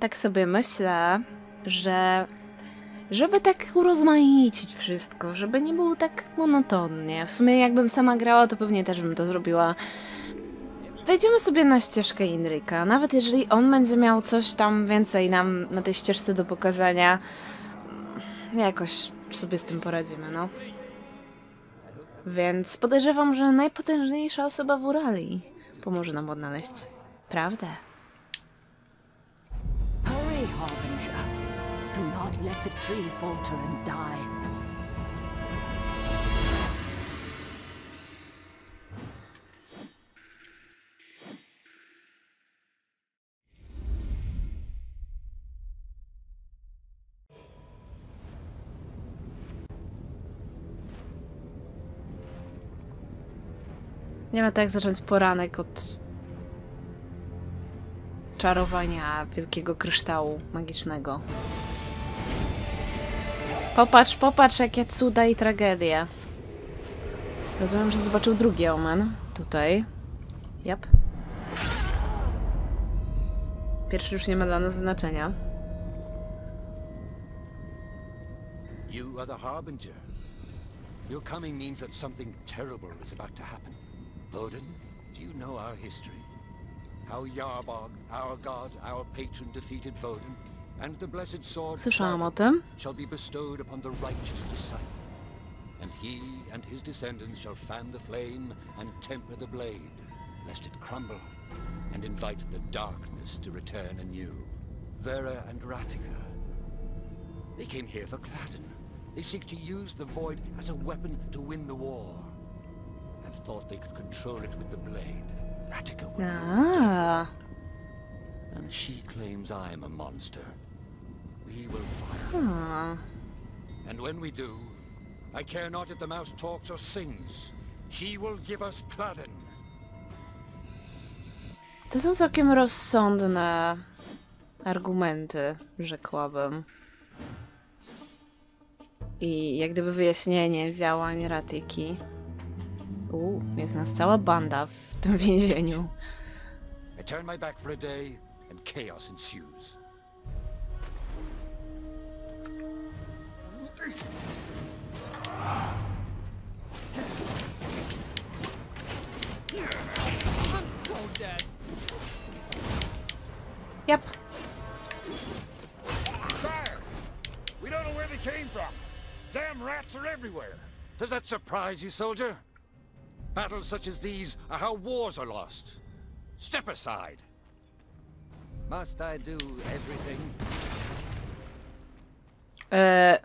tak sobie myślę, że żeby tak urozmaicić wszystko, żeby nie było tak monotonnie. W sumie jakbym sama grała, to pewnie też bym to zrobiła. Wejdziemy sobie na ścieżkę Inryka. Nawet jeżeli on będzie miał coś tam więcej nam na tej ścieżce do pokazania, jakoś sobie z tym poradzimy, no. Więc podejrzewam, że najpotężniejsza osoba w Urali pomoże nam odnaleźć prawdę. Not let the tree falter and die. Nie ma tak zacząć poranek od czarowania wielkiego kryształu magicznego. Popatrz, popatrz, jakie cuda i tragedie. Rozumiem, że zobaczył drugi omen. Tutaj. Jap. Pierwszy już nie ma dla nas znaczenia. You are the Harbinger. Your coming means that something terrible is about to happen. Odin, do you know our history? How Yarbog, our god, our patron, defeated Vodin, and the blessed sword Słyszałam o tym. shall be bestowed upon the righteous disciple. And he and his descendants shall fan the flame and temper the blade, lest it crumble, and invite the darkness to return anew. Vera and Ratika, they came here for Cladden. They seek to use the Void as a weapon to win the war. And thought they could control it with the blade. Ratika would ah. A, And she claims I'm a monster. We will fight. hmm. And when we do, I care not if the mouse talks or sings. She will give us Cladden. To są całkiem rozsądne argumenty, rzekłabym. I jak gdyby wyjaśnienie działań Ratyki. U, jest nas cała banda w tym więzieniu. I turn my back for a day, and chaos ensues. Jap. Sire! We don't know where they came from. Damn rats are everywhere. Does that surprise you, soldier? Battles such as these are how wars are lost. Step aside. Must I do everything? E...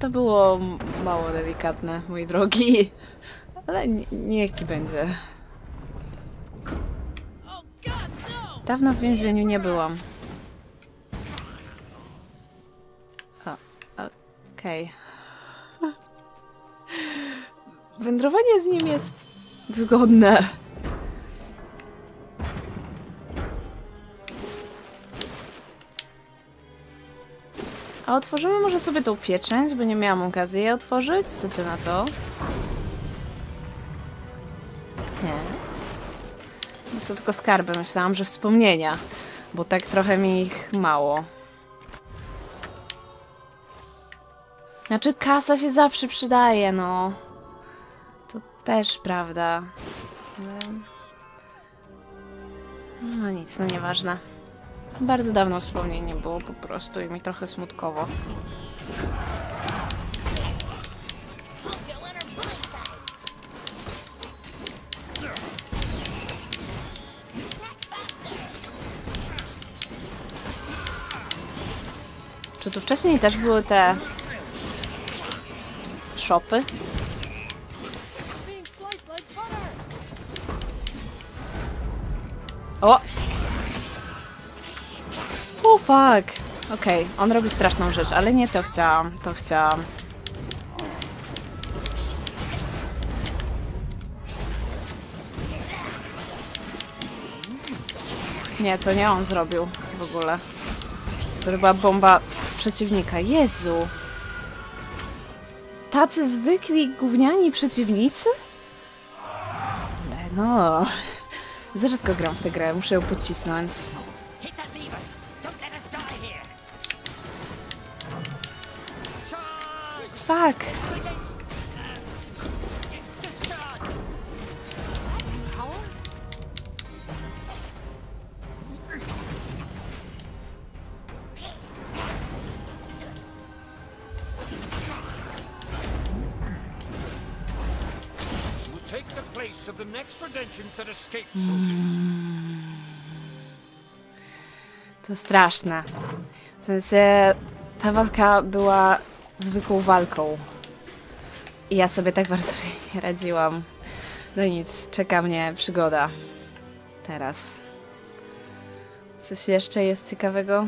To było mało delikatne, mój drogi. Ale nie, niech ci będzie. Dawno w więzieniu nie byłam. Okej. Wędrowanie z nim jest wygodne. A otworzymy może sobie tą pieczęć, bo nie miałam okazji jej otworzyć. Co ty na to? Nie. To są tylko skarby. Myślałam, że wspomnienia, bo tak trochę mi ich mało. Znaczy, kasa się zawsze przydaje, no. To też prawda. No nic, no nieważne. Bardzo dawno wspomnień nie było po prostu i mi trochę smutkowo. Czy tu wcześniej też były te szopy? Fuck! Okej, on robi straszną rzecz, ale nie to chciałam, to chciałam. Nie, to nie on zrobił w ogóle. To była bomba z przeciwnika. Jezu! Tacy zwykli gówniani przeciwnicy? No... Za rzadko gram w tę grę, muszę ją pocisnąć. Fuck? will take the place of the next redemptions that escaped soldiers. To straszne. W sensie, ta walka była zwykłą walką. I ja sobie tak bardzo nie radziłam. No nic, czeka mnie przygoda. Teraz. Coś jeszcze jest ciekawego?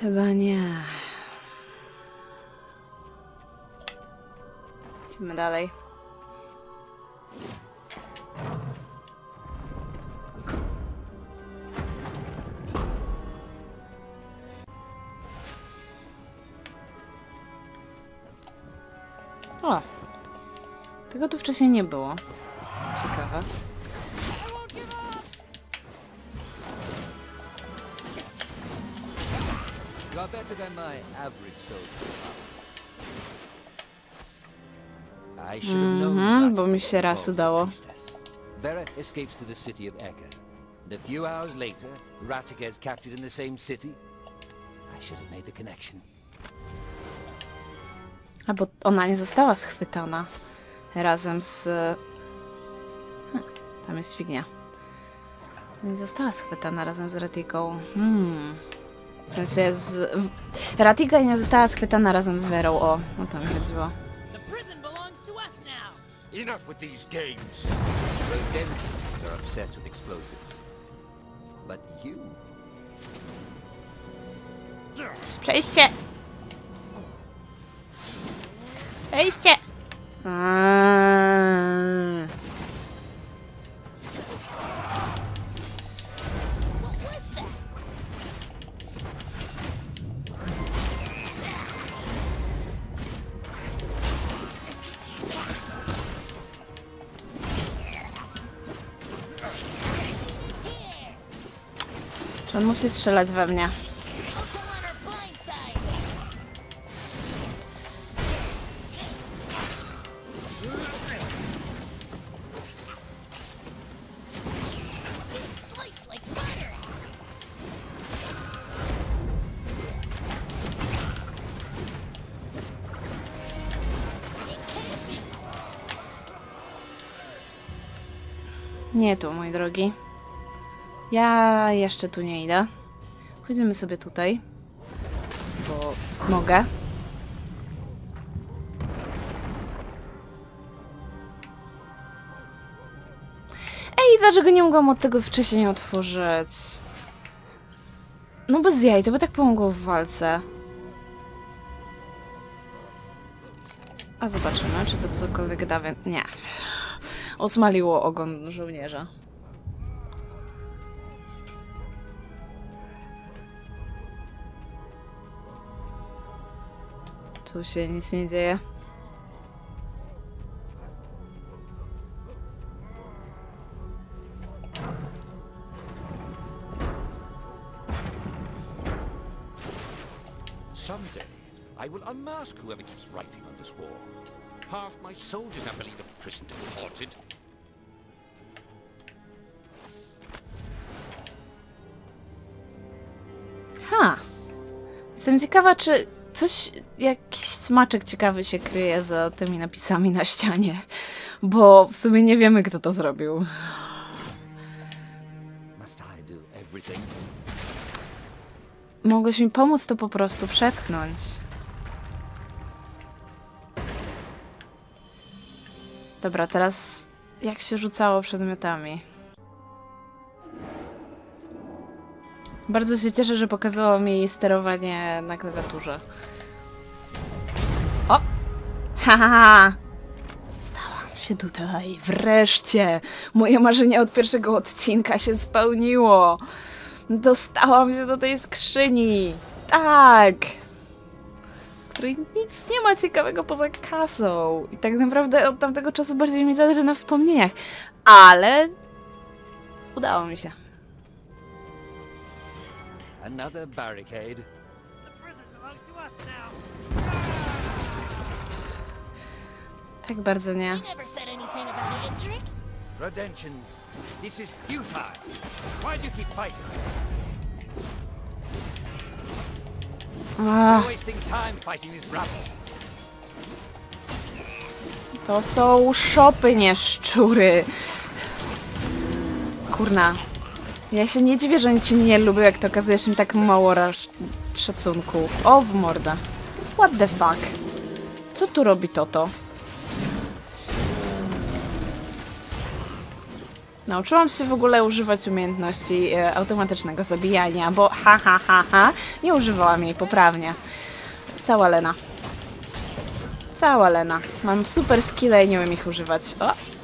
Chyba nie. Idźmy dalej. Tego tu wcześniej nie było. Ciekawe. Mhm, bo mi się raz udało. Vera escapes to the city of Eka. And a few hours later, is captured in the same city. I should have made the connection. A bo ona nie została schwytana razem z. Hm, tam jest dźwignia. Nie została schwytana razem z Ratiką. Hmm. W sensie z. Ratika nie została schwytana razem z Werą. O, o to mi chodziło. Enough with these games. Are obsessed with explosives. But you, Przejście! Przejście! Aaaa. On musi strzelać we mnie. Nie tu, mój drogi. Ja jeszcze tu nie idę. Pójdziemy sobie tutaj. Bo mogę. Ej, dlaczego nie mogłam od tego wcześniej otworzyć? No bez jaj, to by tak pomogło w walce. A zobaczymy, czy to cokolwiek da. Nie. Osmaliło ogon żołnierza. Się nic nie dzieje. Someday, I will unmask whoever keeps writing on this wall. Half my soldiers now believe the prison to be haunted. Ha! Jestem ciekawa, czy coś, jakiś smaczek ciekawy się kryje za tymi napisami na ścianie. Bo w sumie nie wiemy, kto to zrobił. Mogłeś mi pomóc to po prostu przepchnąć. Dobra, teraz jak się rzucało przedmiotami? Bardzo się cieszę, że pokazało mi sterowanie na klawiaturze. O! Ha, ha, ha! Stałam się tutaj. Wreszcie! Moje marzenie od pierwszego odcinka się spełniło. Dostałam się do tej skrzyni. Tak! W której nic nie ma ciekawego poza kasą. I tak naprawdę od tamtego czasu bardziej mi zależy na wspomnieniach. Ale udało mi się. Another barricade. The prison belongs to us now. Tak bardzo nie. Never said anything about it, Indrik. Redemptions. This is futile. Why do you keep fighting? You're wasting time fighting this rabble. to są szopy, nie szczury. Kurna. Ja się nie dziwię, że oni cię nie lubią, jak to okazujesz im tak mało szacunku. O, w mordę. What the fuck? Co tu robi Toto? Nauczyłam się w ogóle używać umiejętności e, automatycznego zabijania, bo ha ha ha ha, nie używałam jej poprawnie. Cała Lena. Cała Lena. Mam super skille i nie umiem ich używać. O!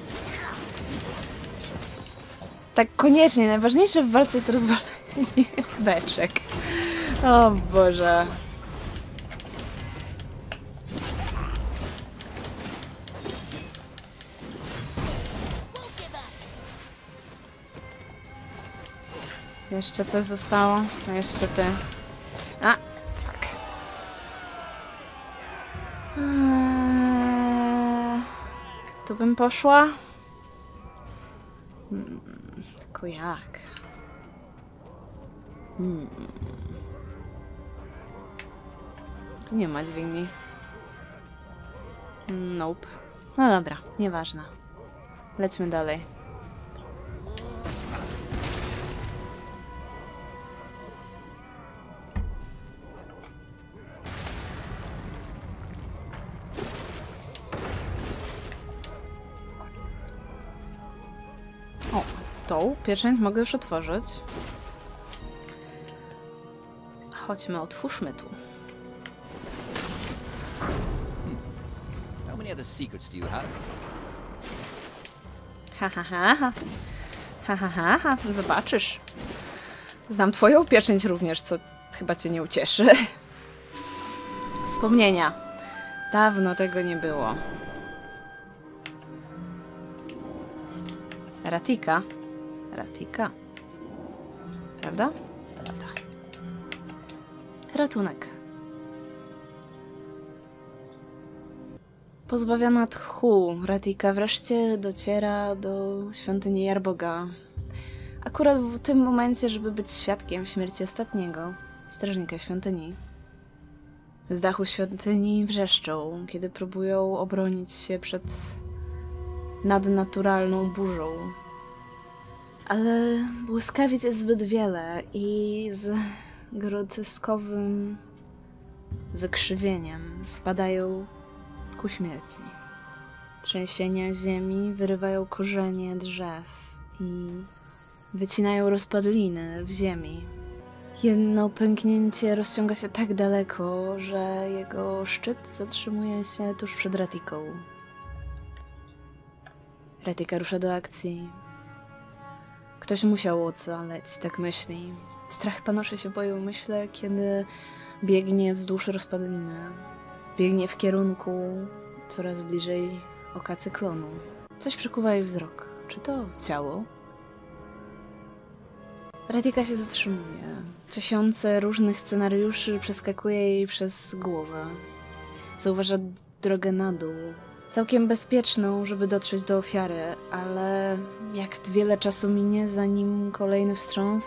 Tak koniecznie, najważniejsze w walce jest rozwalenie beczek. O Boże. Jeszcze coś zostało? No jeszcze ty. A! Fuck. Eee, tu bym poszła? Tylko jak? Hmm. Tu nie ma dźwigni. Nope. No dobra, nieważne. Lećmy dalej. Tą pieczęć mogę już otworzyć. Chodźmy, otwórzmy tu. Ha, ha, ha, ha. Ha, ha, ha, ha. Zobaczysz. Znam twoją pieczęć również, co chyba cię nie ucieszy. Wspomnienia. Dawno tego nie było. Ratika. Ratika. Prawda? Prawda. Ratunek. Pozbawiona tchu, Ratika wreszcie dociera do świątyni Jarboga. Akurat w tym momencie, żeby być świadkiem śmierci ostatniego strażnika świątyni. Z dachu świątyni wrzeszczą, kiedy próbują obronić się przed nadnaturalną burzą. Ale błyskawic jest zbyt wiele i z groteskowym wykrzywieniem spadają ku śmierci. Trzęsienia ziemi wyrywają korzenie drzew i wycinają rozpadliny w ziemi. Jedno pęknięcie rozciąga się tak daleko, że jego szczyt zatrzymuje się tuż przed Ratiką. Ratika rusza do akcji. Ktoś musiał ocaleć, tak myśli. Strach panoszy się po jej umyśle, kiedy biegnie wzdłuż rozpadliny. Biegnie w kierunku coraz bliżej oka cyklonu. Coś przykuwa jej wzrok. Czy to ciało? Radika się zatrzymuje. Tysiące różnych scenariuszy przeskakuje jej przez głowę. Zauważa drogę na dół. Całkiem bezpieczną, żeby dotrzeć do ofiary, ale jak wiele czasu minie, zanim kolejny wstrząs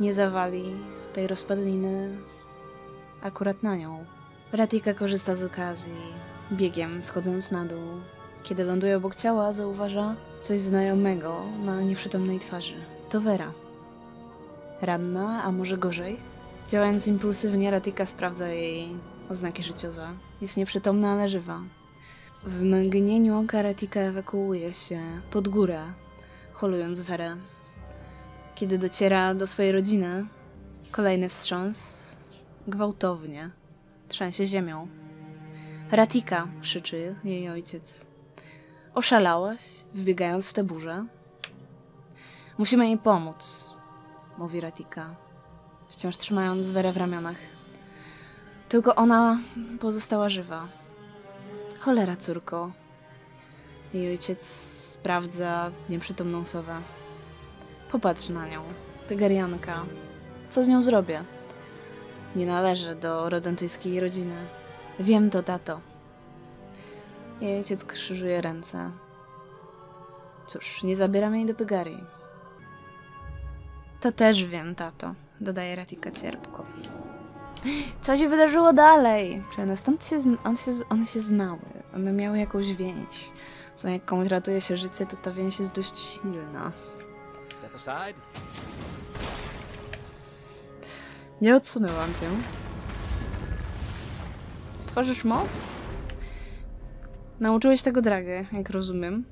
nie zawali tej rozpadliny akurat na nią. Ratika korzysta z okazji, biegiem schodząc na dół. Kiedy ląduje obok ciała, zauważa coś znajomego na nieprzytomnej twarzy. To Vera. Ranna, a może gorzej? Działając impulsywnie, Ratika sprawdza jej oznaki życiowe. Jest nieprzytomna, ale żywa. W mgnieniu oka Ratika ewakuuje się pod górę, holując Werę. Kiedy dociera do swojej rodziny, kolejny wstrząs gwałtownie trzęsie ziemią. Ratika, krzyczy jej ojciec. Oszalałaś, wbiegając w tę burzę? Musimy jej pomóc, mówi Ratika, wciąż trzymając Werę w ramionach. Tylko ona pozostała żywa. Cholera, córko. Jej ojciec sprawdza nieprzytomną sowę. Popatrz na nią, tygerianka. Co z nią zrobię? Nie należę do rodontyjskiej rodziny. Wiem to, tato. Jej ojciec krzyżuje ręce. Cóż, nie zabieram jej do Pygarii. To też wiem, tato, dodaje Ratika cierpko. Co się wydarzyło dalej? Czy one stąd się, on się, one się znały? One miały jakąś więź. Co jak komuś ratuje się życie, to ta więź jest dość silna. Nie odsunęłam się. Stworzysz most? Nauczyłeś tego dragę, jak rozumiem.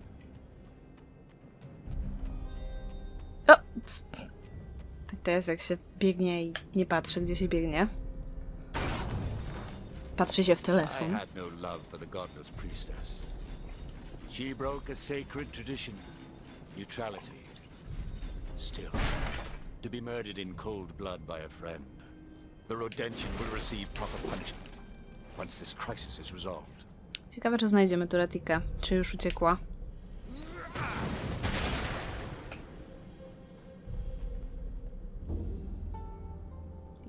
O! Tak to jest, jak się biegnie i nie patrzy, gdzie się biegnie. Patrzy się w I telefon. had no love for the godless priestess. She broke a sacred tradition. Neutrality. Still, to be murdered in cold blood by a friend. The Rodentian will receive proper punishment once this crisis is resolved. Ciekawe, czy znajdziemy tu Ratikę. Czy już uciekła?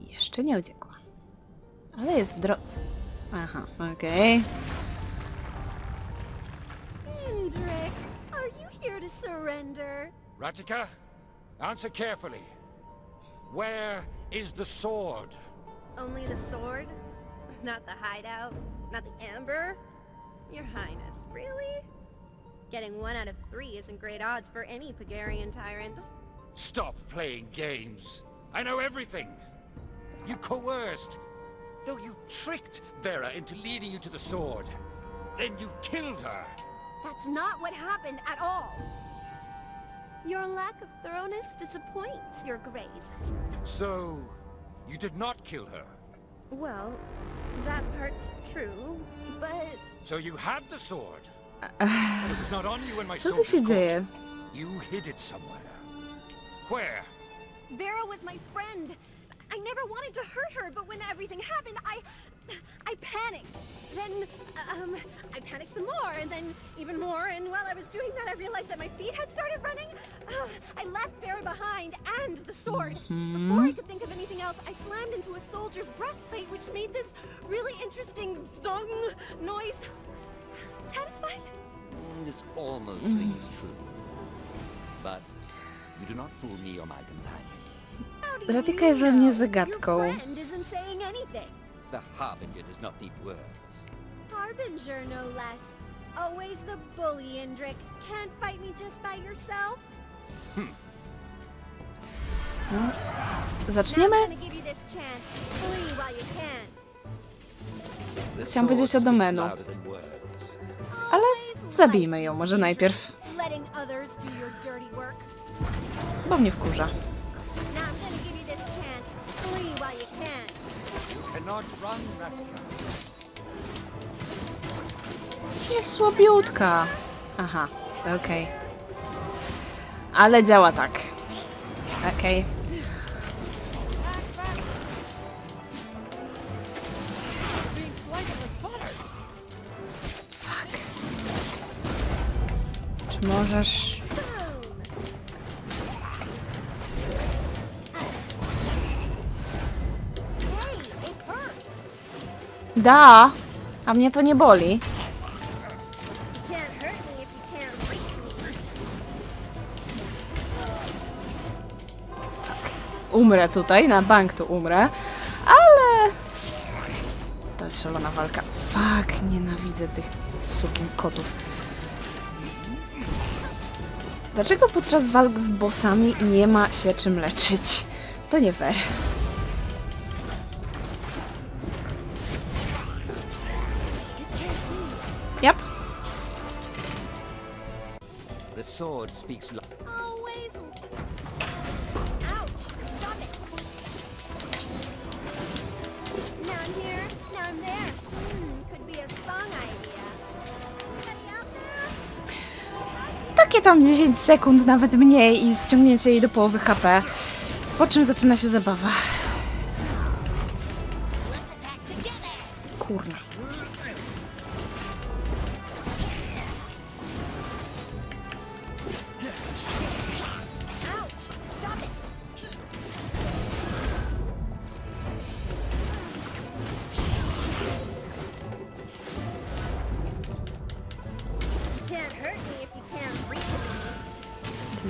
Jeszcze nie uciekła. Ale jest w dro... Uh-huh, Aha, okej. Indrik, are you here to surrender? Ratika, answer carefully. Where is the sword? Only the sword? Not the hideout? Not the amber? Your Highness, really? Getting one out of three isn't great odds for any Pagarian tyrant. Stop playing games. I know everything. You coerced. No, you tricked Vera into leading you to the sword. Then you killed her. That's not what happened at all. Your lack of thoroughness disappoints, Your Grace. So, you did not kill her. Well, that part's true, but So you had the sword. But it was not on you when my Co tu soldiers się fought. You hid it somewhere. Where? Vera was my friend. I never wanted to hurt her, but when everything happened, I... I panicked. Then, um, I panicked some more, and then even more, and while I was doing that, I realized that my feet had started running. Ugh, I left Vera behind, and the sword. Before I could think of anything else, I slammed into a soldier's breastplate, which made this really interesting dong noise. Satisfied? Mm, This almost rings true. But you do not fool me or my companion. Ratyka jest dla mnie zagadką. The Harbinger does not need words. Harbinger, no less. Always the bully, Indrik. Can't fight me just by yourself. Zaczniemy? You can. The Chciałam powiedzieć o domenu. Ale zabijmy ją może najpierw, bo mnie wkurza. While you can. Cannot run, Ratika. Jest słabiutka. Aha, okej. Ale działa tak. Okej. Fuck. Czy możesz... Da! A mnie to nie boli. Umrę tutaj, na bank tu umrę. Ale... Jest szalona walka. Fuck, nienawidzę tych sukin kotów. Dlaczego podczas walk z bossami nie ma się czym leczyć? To nie fair. Sword speaks lo- Always. Ouch! Stop it! Now I'm here, now I'm there. Hmm, could be a song idea. Anybody out there? Takie tam 10 sekund, nawet mniej i ściągnięcie jej do połowy HP. Po czym zaczyna się zabawa.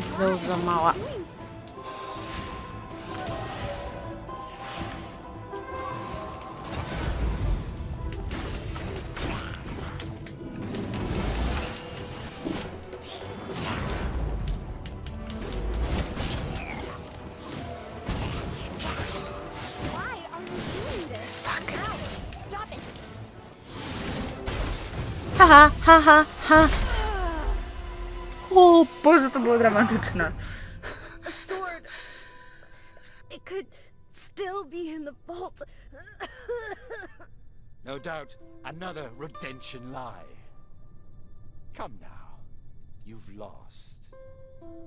Zozo mała. Why are you doing this? Fuck. Stop it. Haha, haha, ha. O Boże, to było dramatyczne. A sword. It could still be in the vault. No doubt, another redemption lie. Come now. You've lost.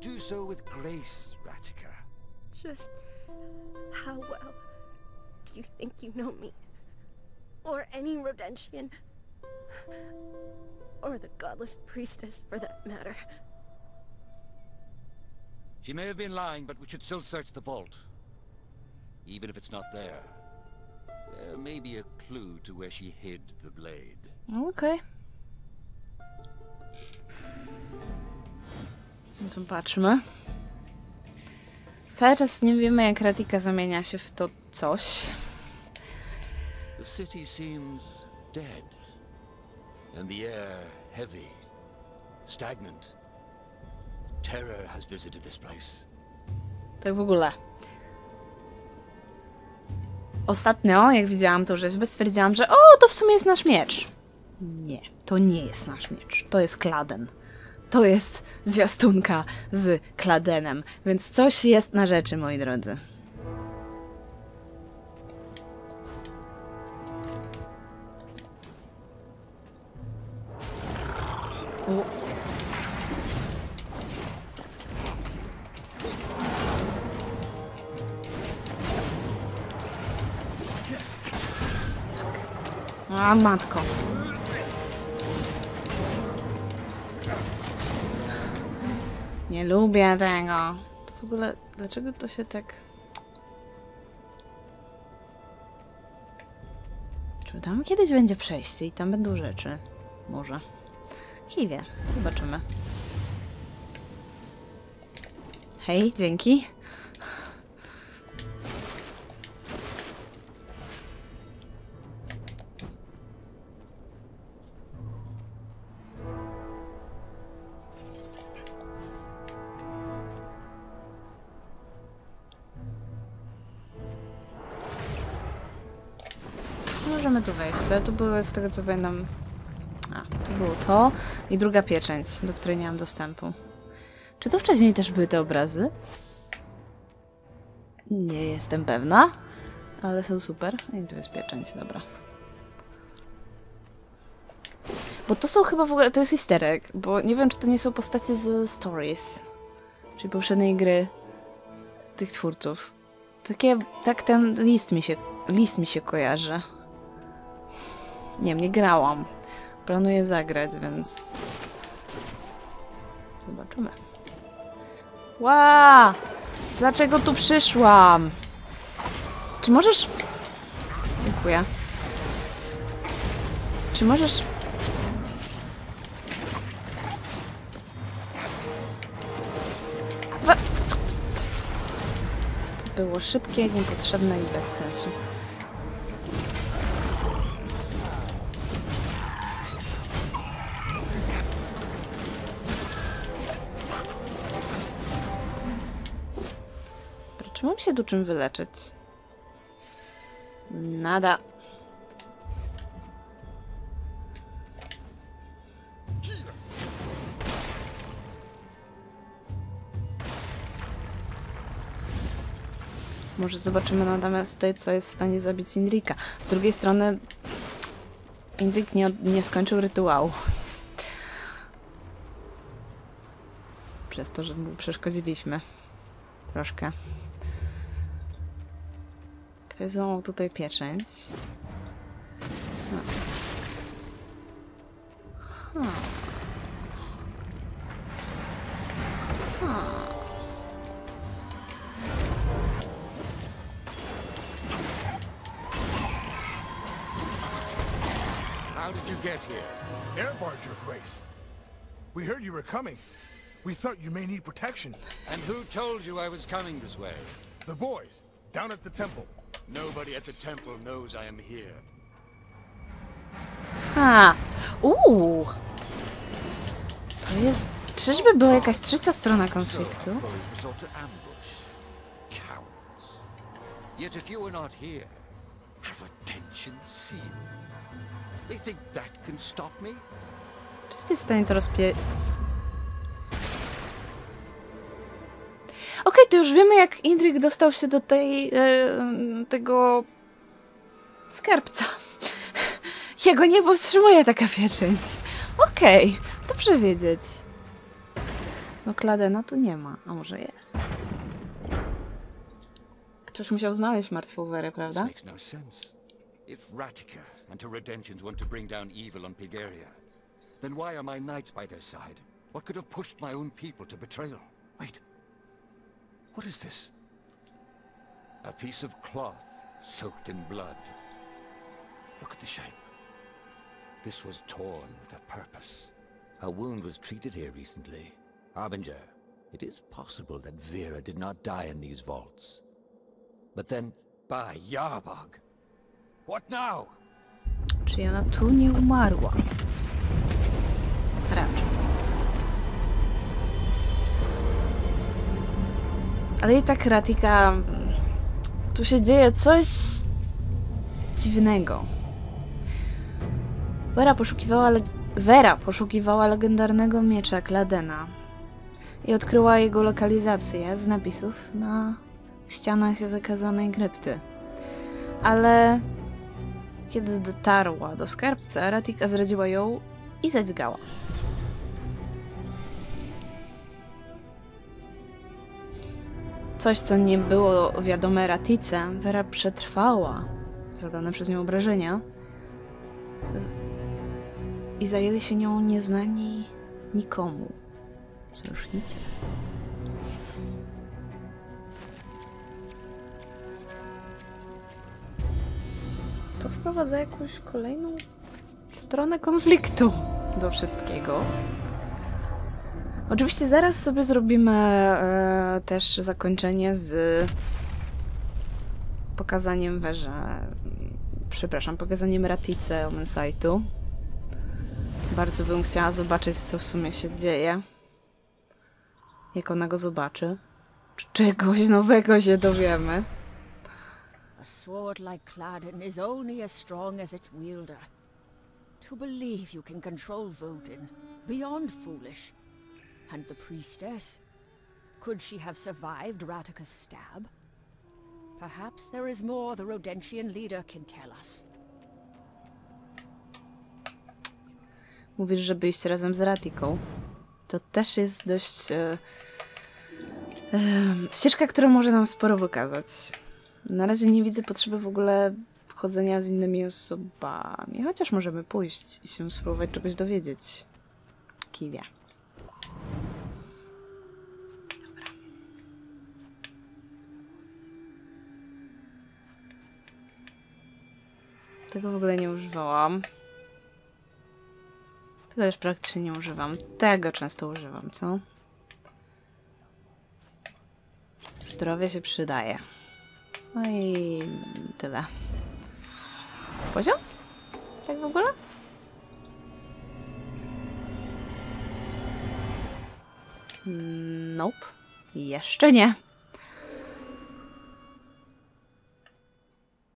Do so with grace, Ratica. Just how well do you think you know me? Or any Rodentian? Or the godless priestess, for that matter. She may have been lying, but we should still search the vault. Even if it's not there, there may be a clue to where she hid the blade. Okej. No to patrzmy. Cały czas nie wiemy, jak Ratika zamienia się w to coś. The city seems dead, and the air heavy, stagnant. Terror has visited this place. Tak w ogóle. Ostatnio, jak widziałam tą rzeźbę, stwierdziłam, że o, to w sumie jest nasz miecz. Nie, to nie jest nasz miecz. To jest kladen. To jest zwiastunka z kladenem. Więc coś jest na rzeczy, moi drodzy. Matko. Nie lubię tego. To w ogóle, dlaczego to się tak... Czy tam kiedyś będzie przejście i tam będą rzeczy? Może. Kiwie. Zobaczymy. Hej, dzięki. Wejść. Ale tu były, z tego co pamiętam... A, tu było to i druga pieczęć, do której nie mam dostępu. Czy tu wcześniej też były te obrazy? Nie jestem pewna, ale są super. I tu jest pieczęć, dobra. Bo to są chyba w ogóle, to jest easter egg, bo nie wiem, czy to nie są postacie z Stories, czyli poprzedniej gry tych twórców. Takie, tak ten list mi się, list mi się kojarzy. Nie nie grałam. Planuję zagrać, więc... Zobaczymy. Ła! Dlaczego tu przyszłam? Czy możesz... Dziękuję. Czy możesz... Było szybkie, niepotrzebne i bez sensu. Się tu czym wyleczyć? Nada. Może zobaczymy natomiast tutaj, co jest w stanie zabić Indrika. Z drugiej strony Indrik nie, nie skończył rytuału. Przez to, że mu przeszkodziliśmy. Troszkę. Ktoś złamał tutaj pieczęć. No. Hmm. Hmm. How did you get here? Airbarge, Your Grace. We heard you were coming, We thought you may need protection. And who told you I was coming this way? The boys, down at the temple. Nobody at the temple knows I am here. Ha! Uuu! To jest... Czyżby była jakaś trzecia strona konfliktu? So our foes resort to ambush. Cowards. Yet if you were not here, our attention sealed. They think that can stop me? Czy jesteś w stanie to rozpie... to już wiemy jak Indrik dostał się do tej... E, tego... skarbca. Jego nie powstrzymuje taka pieczęć. Okej, dobrze wiedzieć. No Kladena tu nie ma, a może jest. Ktoś musiał znaleźć martwą Werę, prawda? no. If Ratika and her Redemptions want to bring down evil on Pigaria, then why are my knights by their side? What could have pushed my own people to betrayal? Wait. What is this? A piece of cloth soaked in blood. Look at the shape. This was torn with a purpose. A wound was treated here recently. Harbinger, it is possible that Vera did not die in these vaults. But then, By Yarbog! What now? Czyli ona tu nie umarła. Ale i tak Ratika... Tu się dzieje coś... dziwnego. Vera poszukiwała... Le... Vera poszukiwała legendarnego miecza Kladena. I odkryła jego lokalizację z napisów na ścianach zakazanej krypty. Ale kiedy dotarła do skarbca, Ratika zdradziła ją i zadźgała. Coś, co nie było wiadome Ratice, Vera przetrwała zadane przez nią obrażenia i zajęli się nią nieznani nikomu sojusznicy. To wprowadza jakąś kolejną stronę konfliktu do wszystkiego. Oczywiście zaraz sobie zrobimy e, też zakończenie z pokazaniem Werze, przepraszam, pokazaniem Ratice Omensightu. Bardzo bym chciała zobaczyć, co w sumie się dzieje. Jak ona go zobaczy. Czy czegoś nowego się dowiemy. A sword like Cladden is only as strong as its wielder. To believe you can control Vodin, beyond foolish. And the priestess? Could she have survived Ratika's stab? Perhaps there is more the Rodentian leader can tell us. Mówisz, żeby iść razem z Ratiką. To też jest dość. E, e, ścieżka, która może nam sporo pokazać. Na razie nie widzę potrzeby w ogóle chodzenia z innymi osobami. Chociaż możemy pójść i się spróbować czegoś dowiedzieć. Kiwia. Tego w ogóle nie używałam. Tego już praktycznie nie używam. Tego często używam, co? Zdrowie się przydaje. No i tyle. Poziom? Tak w ogóle? Nope. Jeszcze nie.